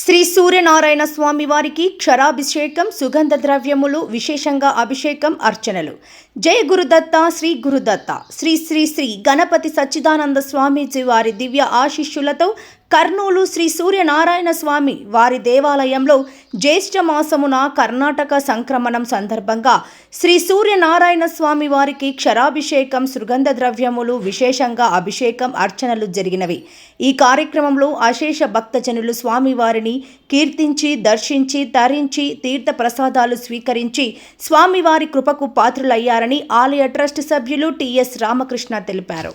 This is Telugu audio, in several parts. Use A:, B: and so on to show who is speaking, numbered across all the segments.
A: శ్రీ సూర్యనారాయణ స్వామి వారికి క్షరాభిషేకం సుగంధ ద్రవ్యములు విశేషంగా అభిషేకం అర్చనలు. జయ గురుదత్త శ్రీ గురుదత్త. శ్రీ శ్రీ శ్రీ గణపతి సచ్చిదానంద స్వామీజీ వారి దివ్య ఆశిష్యులతో కర్నూలు శ్రీ సూర్యనారాయణ స్వామి వారి దేవాలయంలో జ్యేష్ఠ మాసమున కర్ణాటక సంక్రమణం సందర్భంగా శ్రీ సూర్యనారాయణ స్వామి వారికి క్షరాభిషేకం సుగంధ ద్రవ్యములు విశేషంగా అభిషేకం అర్చనలు జరిగినవి. ఈ కార్యక్రమంలో అశేష భక్తజనులు స్వామివారిని కీర్తించి దర్శించి తరించి తీర్థ ప్రసాదాలు స్వీకరించి స్వామివారి కృపకు పాత్రులయ్యారని ఆలయ ట్రస్ట్ సభ్యులు టిఎస్ రామకృష్ణ తెలిపారు.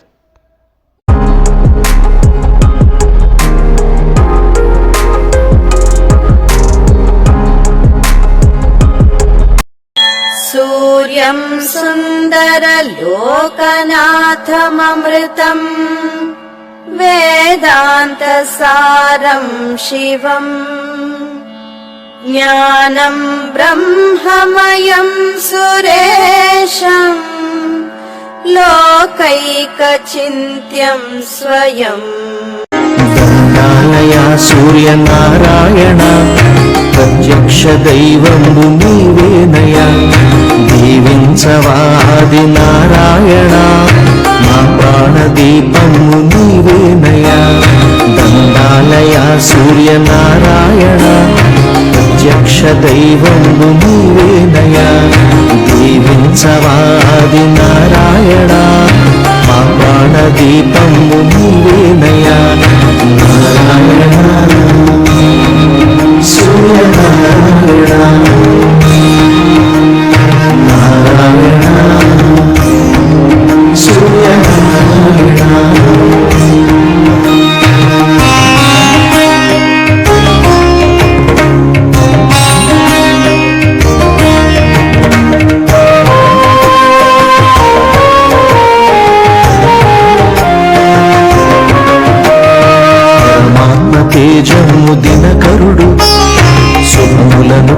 B: सुन्दरलोकनाथममृतम् वेदान्तसारम् शिवम् ज्ञानम् ब्रह्ममयम् सुरेशम् लोकैकचिन्त्यम् स्वयम्
C: सूर्यनारायण प्रत्यक्षदैवम् मुनिवेदया दैवया దీవించవాది నారాయణ. మా ప్రాణదీపము నీవేనయ దండాలయ సూర్యనారాయణ. ప్రత్యక్ష దైవము నీవేనయ దీవించవాది నారాయణ. మా ప్రాణదీపము నీవేనయా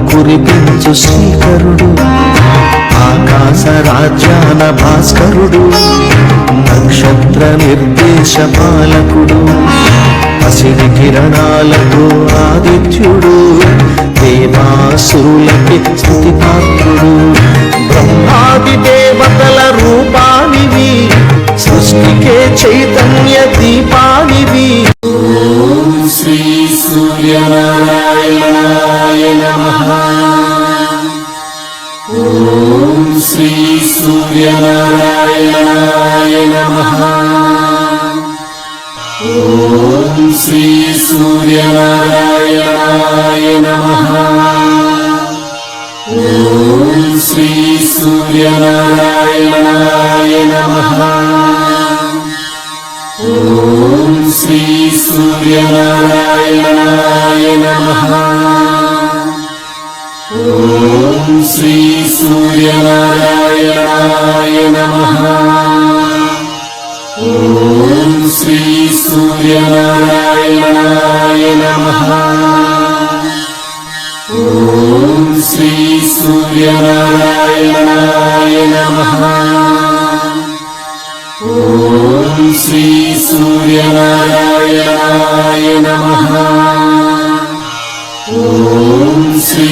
C: కురిపించు శ్రీకరుడు ఆకాశ రాజ్యాన భాస్కరుడు నక్షత్ర నిర్దేశ పాలకుడు పసిడి కిరణాలకు ఆదిత్యుడు. ఓం శ్రీ సూర్యనారాయణాయ నమ ఓం శ్రీ సూర్యనారాయణాయ నమ ఓం శ్రీ సూర్యనారాయణాయ నమ ఓం శ్రీ సూర్యనారాయణాయ నమ ఓం శ్రీ సూర్యనారాయణాయ నమ. ఓం శ్రీ సూర్యనారాయణాయ నమ. ఓం శ్రీ సూర్యనారాయణాయ నమ. ఓం శ్రీ సూర్యనారాయణాయ నమ. ఓం శ్రీ